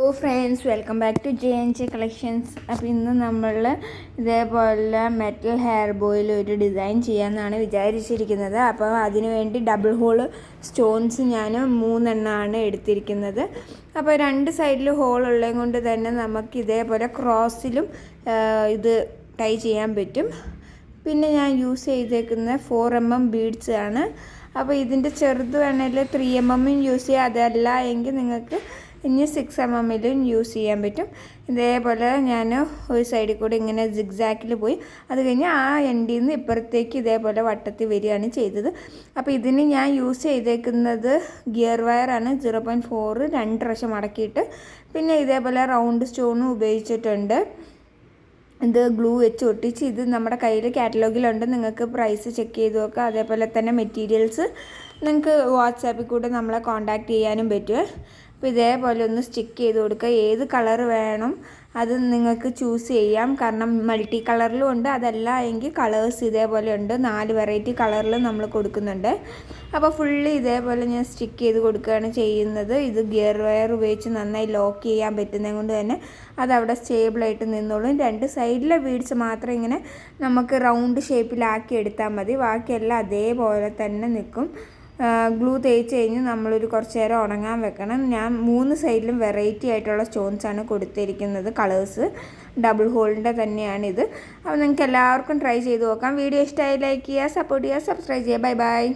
Hello friends welcome back to J N J collections അപ്പോൾ ഇന്ന് നമ്മൾ ഇതേപോലെ മെറ്റൽ ഹെയർ ബോയിൽ ഒരു ഡിസൈൻ ചെയ്യാമെന്നാണ് വിചാരിച്ചിരിക്കുന്നത്. അപ്പോൾ അതിന് വേണ്ടി ഡബിൾ ഹോൾ സ്റ്റോൺസ് ഞാൻ മൂന്നെണ്ണമാണ് എടുത്തിരിക്കുന്നത്. അപ്പോൾ രണ്ട് സൈഡിൽ ഹോൾ ഉള്ളത് കൊണ്ട് തന്നെ നമുക്ക് ഇതേപോലെ ക്രോസിലും ഇത് ടൈ ചെയ്യാൻ പറ്റും. പിന്നെ ഞാൻ യൂസ് ചെയ്തേക്കുന്ന ഫോർ എം എം ബീഡ്സ് ആണ്. അപ്പോൾ ഇതിന്റെ ചെറുത് വേണമെങ്കിൽ ത്രീ എം എമ്മും യൂസ് ചെയ്യാം. അതല്ല എങ്കിൽ നിങ്ങൾക്ക് ഇനി സിക്സ് എം എമ്മിലും യൂസ് ചെയ്യാൻ പറ്റും. ഇതേപോലെ ഞാൻ ഒരു സൈഡിൽ കൂടി ഇങ്ങനെ സിഗ്സാക്കിൽ പോയി. അത് കഴിഞ്ഞ് ആ എൻഡിൽ നിന്ന് ഇപ്പുറത്തേക്ക് ഇതേപോലെ വട്ടത്തിൽ വരികയാണ് ചെയ്തത്. അപ്പോൾ ഇതിന് ഞാൻ യൂസ് ചെയ്തേക്കുന്നത് ഗിയർ വയറാണ് സീറോ പോയിന്റ് ഫോറ് രണ്ട് പ്രാവശ്യം മടക്കിയിട്ട് പിന്നെ ഇതേപോലെ റൗണ്ട് സ്റ്റോണും ഉപയോഗിച്ചിട്ടുണ്ട്. ഇത് ഗ്ലൂ വെച്ച് ഒട്ടിച്ച് ഇത് നമ്മുടെ കയ്യിൽ കാറ്റലോഗിലുണ്ട് നിങ്ങൾക്ക് പ്രൈസ് ചെക്ക് ചെയ്ത് നോക്കുക അതേപോലെ തന്നെ മെറ്റീരിയൽസ് നിങ്ങൾക്ക് വാട്സാപ്പിൽ കൂടെ നമ്മളെ കോൺടാക്റ്റ് ചെയ്യാനും പറ്റും. അപ്പോൾ ഇതേപോലെ ഒന്ന് സ്റ്റിക്ക് ചെയ്ത് കൊടുക്കുക ഏത് കളർ വേണം അത് നിങ്ങൾക്ക് ചൂസ് ചെയ്യാം. കാരണം മൾട്ടി കളറിലും ഉണ്ട്. അതല്ല എങ്കിൽ കളേഴ്സ് ഇതേപോലെ ഉണ്ട്. നാല് വെറൈറ്റി കളറിൽ നമ്മൾ കൊടുക്കുന്നുണ്ട്. അപ്പോൾ ഫുള്ളി ഇതേപോലെ ഞാൻ സ്റ്റിക്ക് ചെയ്ത് കൊടുക്കുകയാണ് ചെയ്യുന്നത്. ഇത് ഗിയർ വയർ ഉപയോഗിച്ച് നന്നായി ലോക്ക് ചെയ്യാൻ പറ്റുന്നത് കൊണ്ട് തന്നെ അതവിടെ സ്റ്റേബിളായിട്ട് നിന്നോളും. രണ്ട് സൈഡിലെ ബീഡ്സ് മാത്രം ഇങ്ങനെ നമുക്ക് റൗണ്ട് ഷേപ്പിലാക്കി എടുത്താൽ മതി. ബാക്കിയെല്ലാം അതേപോലെ തന്നെ നിൽക്കും. ഗ്ലൂ തേച്ച് കഴിഞ്ഞ് നമ്മളൊരു കുറച്ച് നേരം ഉണങ്ങാൻ വെക്കണം. ഞാൻ മൂന്ന് സൈഡിലും വെറൈറ്റി ആയിട്ടുള്ള സ്റ്റോൺസ് ആണ് കൊടുത്തിരിക്കുന്നത് കളേഴ്സ് ഡബിൾ ഹോളിന്റെ തന്നെയാണിത്. അപ്പോൾ നിങ്ങൾക്ക് എല്ലാവർക്കും ട്രൈ ചെയ്ത് നോക്കാം. വീഡിയോ ഇഷ്ടമായി ലൈക്ക് ചെയ്യുക സപ്പോർട്ട് ചെയ്യുക സബ്സ്ക്രൈബ് ചെയ്യുക. Bye bye